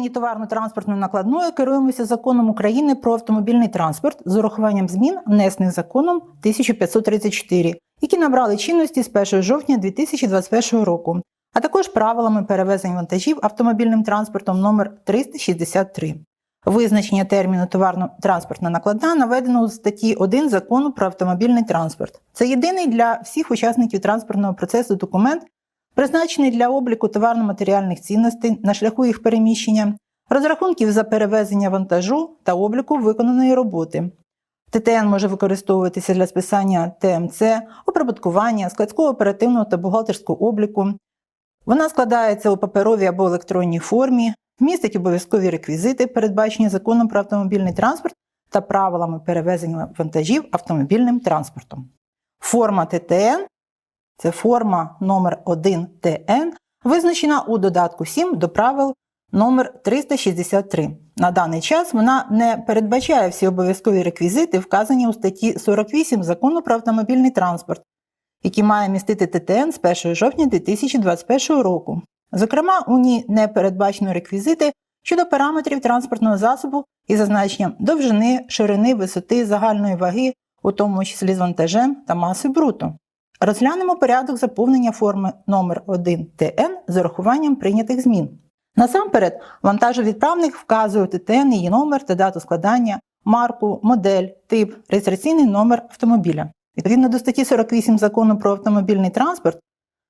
оформленні товарно-транспортної накладної керуємося законом України про автомобільний транспорт з урахуванням змін, внесених законом 1534, які набрали чинності з 1 жовтня 2021 року, а також правилами перевезень вантажів автомобільним транспортом номер 363. Визначення терміну товарно-транспортна накладна наведено у статті 1 закону про автомобільний транспорт. Це єдиний для всіх учасників транспортного процесу документ, призначений для обліку товарно-матеріальних цінностей на шляху їх переміщення, розрахунків за перевезення вантажу та обліку виконаної роботи. ТТН може використовуватися для списання ТМЦ, оприбуткування, складського оперативного та бухгалтерського обліку. Вона складається у паперовій або електронній формі, містить обов'язкові реквізити, передбачені законом про автомобільний транспорт та правилами перевезення вантажів автомобільним транспортом. Форма ТТН це форма номер 1 ТН, визначена у додатку 7 до правил номер 363. На даний час вона не передбачає всі обов'язкові реквізити, вказані у статті 48 закону про автомобільний транспорт, які має містити ТТН з 1 жовтня 2021 року. Зокрема, у ній не передбачено реквізити щодо параметрів транспортного засобу із зазначенням довжини, ширини, висоти, загальної ваги, у тому числі з вантажем та маси бруто. Розглянемо порядок заповнення форми номер 1 ТН з урахуванням прийнятих змін. Насамперед, вантажовідправник вказує ТТН її номер та дату складання, марку, модель, тип, реєстраційний номер автомобіля. Відповідно до статті 48 закону про автомобільний транспорт,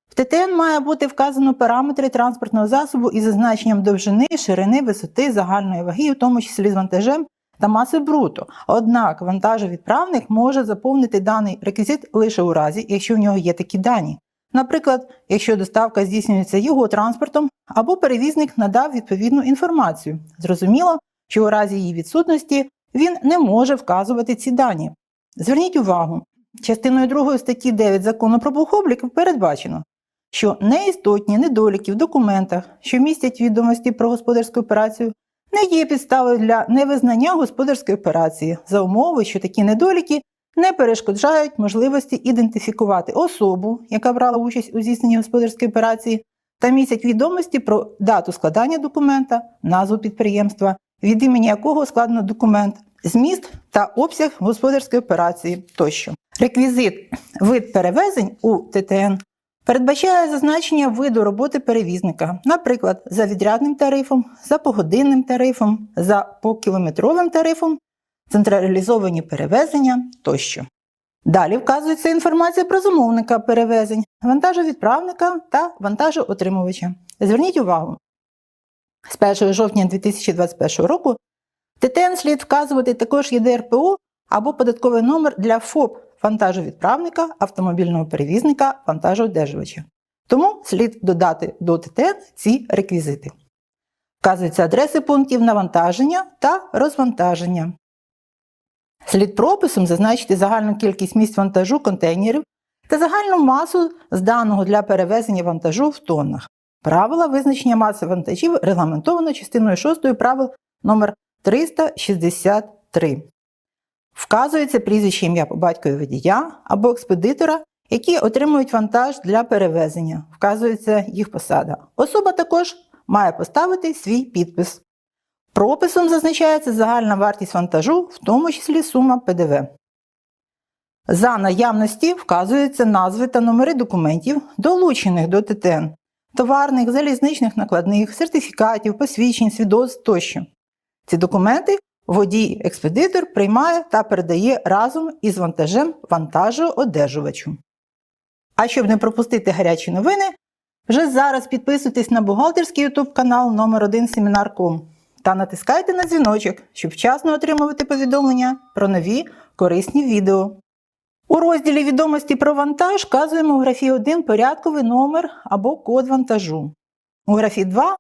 в ТТН має бути вказано параметри транспортного засобу із зазначенням довжини, ширини, висоти, загальної ваги, у тому числі з вантажем та маси бруто. Однак вантажовідправник може заповнити даний реквізит лише у разі, якщо в нього є такі дані. Наприклад, якщо доставка здійснюється його транспортом або перевізник надав відповідну інформацію. Зрозуміло, що у разі її відсутності він не може вказувати ці дані. Зверніть увагу, частиною 2 статті 9 закону про бухоблік передбачено, що неістотні недоліки в документах, що містять відомості про господарську операцію, не є підставою для невизнання господарської операції за умови, що такі недоліки не перешкоджають можливості ідентифікувати особу, яка брала участь у здійсненні господарської операції, та містять відомості про дату складання документа, назву підприємства, від імені якого складено документ, зміст та обсяг господарської операції тощо. Реквізит вид перевезень у ТТН передбачає зазначення виду роботи перевізника, наприклад, за відрядним тарифом, за погодинним тарифом, за покілометровим тарифом, централізовані перевезення тощо. Далі вказується інформація про замовника перевезень, вантажовідправника та вантажоотримувача. Зверніть увагу, з 1 жовтня 2021 року ТТН слід вказувати також ЄДРПО або податковий номер для ФОП вантажовідправника, автомобільного перевізника, вантажоодержувача. Тому слід додати до ТТН ці реквізити. Вказуються адреси пунктів навантаження та розвантаження. Слід прописом зазначити загальну кількість місць вантажу контейнерів та загальну масу зданого для перевезення вантажу в тоннах. Правила визначення маси вантажів регламентовано частиною 6 правил номер 363. Вказується прізвище ім'я по батькові водія або експедитора, які отримують вантаж для перевезення. Вказується їх посада. Особа також має поставити свій підпис. Прописом зазначається загальна вартість вантажу, в тому числі сума ПДВ. За наявності вказуються назви та номери документів, долучених до ТТН, товарних, залізничних накладних, сертифікатів, посвідчень, свідоцтв тощо. Ці документи водій-експедитор приймає та передає разом із вантажем вантажоодержувачу. А щоб не пропустити гарячі новини, вже зараз підписуйтесь на бухгалтерський YouTube канал номер 1 Семінар.com та натискайте на дзвіночок, щоб вчасно отримувати повідомлення про нові корисні відео. У розділі відомості про вантаж вказуємо у графі 1 порядковий номер або код вантажу. У графі 2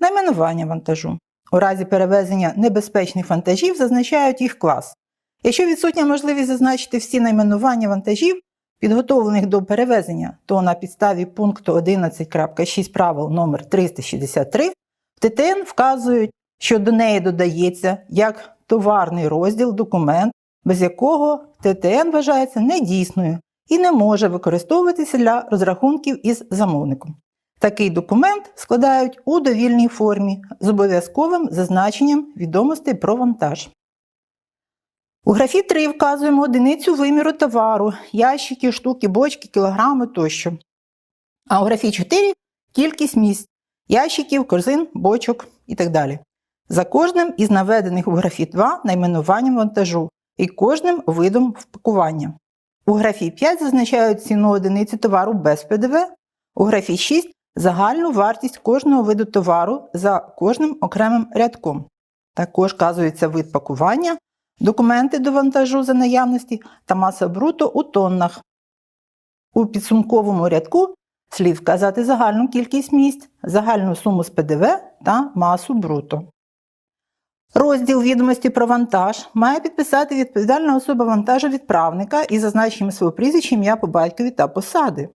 найменування вантажу. У разі перевезення небезпечних вантажів зазначають їх клас. Якщо відсутня можливість зазначити всі найменування вантажів, підготовлених до перевезення, то на підставі пункту 11.6 правил номер 363 в ТТН вказують, що до неї додається як товарний розділ документ, без якого ТТН вважається недійсною і не може використовуватися для розрахунків із замовником. Такий документ складають у довільній формі з обов'язковим зазначенням відомостей про вантаж. У графі 3 вказуємо одиницю виміру товару, ящики, штуки, бочки, кілограми тощо. А у графі 4 кількість місць, ящиків, корзин, бочок і так далі. За кожним із наведених у графі 2 найменуванням вантажу і кожним видом впакування. У графі 5 зазначають ціну одиниці товару без ПДВ, у графі 6 загальну вартість кожного виду товару за кожним окремим рядком. Також вказується вид пакування, документи до вантажу за наявності та маса бруто у тоннах. У підсумковому рядку слід вказати загальну кількість місць, загальну суму з ПДВ та масу бруто. Розділ відомості про вантаж має підписати відповідальна особа вантажовідправника із зазначенням свого прізвища, ім'я по батькові та посади.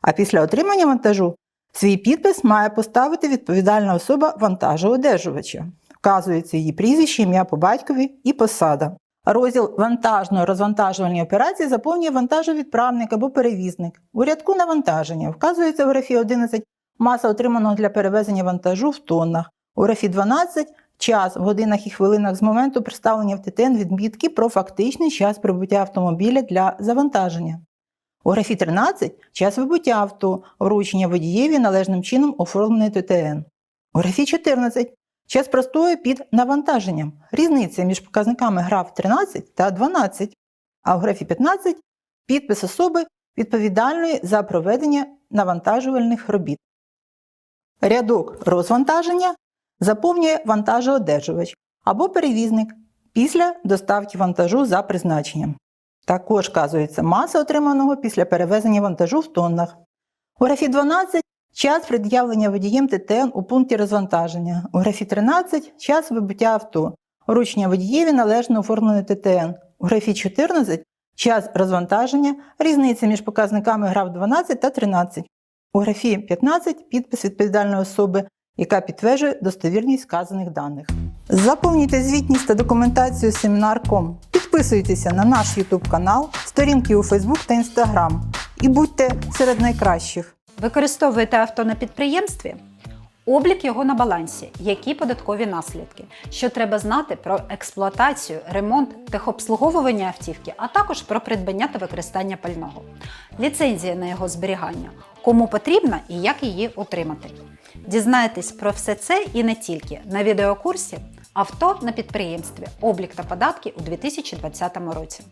А після отримання вантажу свій підпис має поставити відповідальна особа вантажоодержувача. Вказується її прізвище, ім'я по батькові і посада. Розділ вантажно-розвантажувальні операції заповнює вантажовідправник або перевізник. У рядку навантаження вказується в графі 11 маса отриманого для перевезення вантажу в тоннах, у графі 12 час в годинах і хвилинах з моменту представлення в ТТН відмітки про фактичний час прибуття автомобіля для завантаження. У графі 13 час вибуття авто, вручення водієві належним чином оформлений ТТН. У графі 14 час простою під навантаженням. Різниця між показниками граф 13 та 12. А у графі 15 підпис особи відповідальної за проведення навантажувальних робіт. Рядок розвантаження заповнює вантажоодержувач або перевізник після доставки вантажу за призначенням. Також вказується маса отриманого після перевезення вантажу в тоннах. У графі 12 час пред'явлення водієм ТТН у пункті розвантаження. У графі 13 час вибуття авто, вручення водієві належно оформлений ТТН. У графі 14 час розвантаження, різниця між показниками граф 12 та 13. У графі 15 підпис відповідальної особи, яка підтверджує достовірність вказаних даних. Заповнюйте звітність та документацію семінар.com. Підписуйтеся на наш YouTube канал, сторінки у Facebook та Instagram і будьте серед найкращих. Використовуєте авто на підприємстві? Облік його на балансі, які податкові наслідки, що треба знати про експлуатацію, ремонт, техобслуговування автівки, а також про придбання та використання пального, ліцензія на його зберігання, кому потрібна і як її отримати. Дізнаєтесь про все це і не тільки на відеокурсі Авто на підприємстві, облік та податки у 2020 році.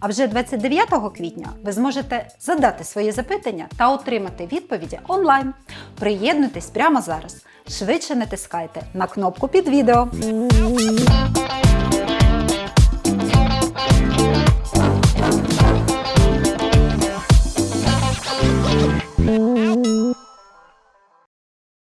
А вже 29 квітня ви зможете задати свої запитання та отримати відповіді онлайн. Приєднуйтесь прямо зараз. Швидше натискайте на кнопку під відео.